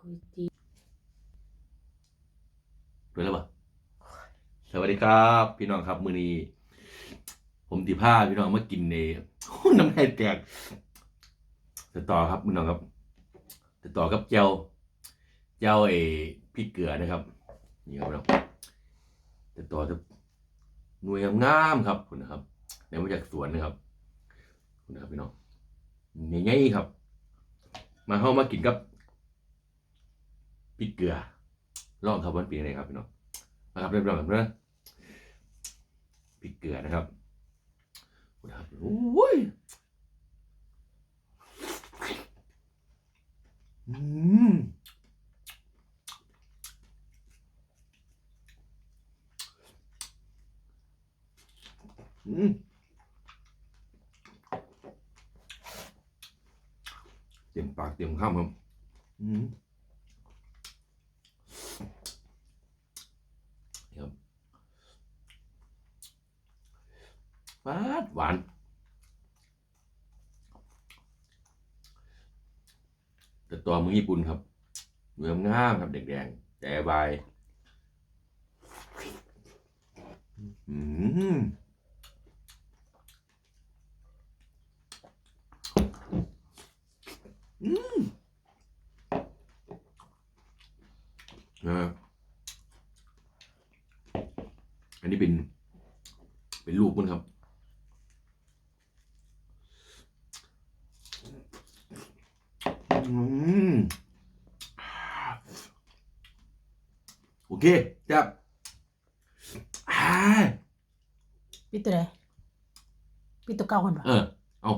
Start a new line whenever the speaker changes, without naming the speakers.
ก๋วยเตี๋ยว
ด้แล้วปะสวัสดีครับ พี่น้องครับ มือนี้ผมติผ้าพี่น้องมากินในน้ำลายแตกจะต่อครับพี่น้องครับจะต่อกับเจ้าเจ้าเอพริกเกลือนะครับนี่ครับพี่น้องจะต่อจะหน่วยงามครับคุณนะครับในมาจากสวนนะครับคุณนะครับพี่น้องง่ายๆครับ มาเข้ามากินกับ พริกเกลือลองครับวันปีไหนครับพี่น้องนะครับเริ่มลองกันนะพริกเกลือนะครับนะครับโอ้ยอืมอืมเต็มปากเต็มคำครับอืม ครับ หวานหวานแต่ตัวมือญี่ปุ่นครับเนื้องามครับแดงๆแต่ใบอืมอืมนะอันนี้เป็น เป็นลูกมันครับ อืม โอเคจับอ่า
ปิดตัวไหนปิดตัวเก่าก่อนปะ
เออ เอา